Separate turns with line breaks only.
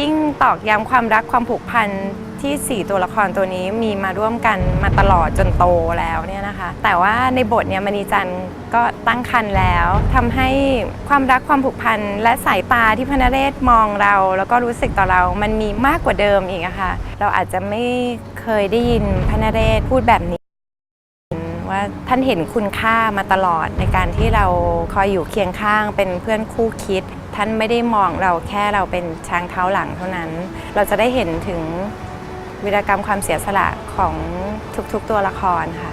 ยิ่งตอกย้ำความรักความผูกพันที่ 4 ตัวละครตัวนี้มีมาร่วมกันมาตลอดจนโตแล้วเนี่ยนะคะ แต่ว่าในบทเนี่ยมณีจันทร์ก็ตั้งครรภ์แล้วทำให้ความรักความผูกพันและสายตาที่พระนเรศมองเรา แล้วก็รู้สึกต่อเรามันมีมากกว่าเดิมอีกอะค่ะเราอาจจะไม่เคยได้ยินพระนเรศพูดแบบนี้ ว่าท่านเห็นคุณค่ามาตลอดในการที่เราคอยอยู่เคียงข้างเป็นเพื่อนคู่คิด ท่านไม่ได้มองเราแค่เราเป็นช้างเท้าหลังเท่านั้น เราจะได้เห็นถึงวิรกรรมความเสียสละของทุกๆตัวละครค่ะ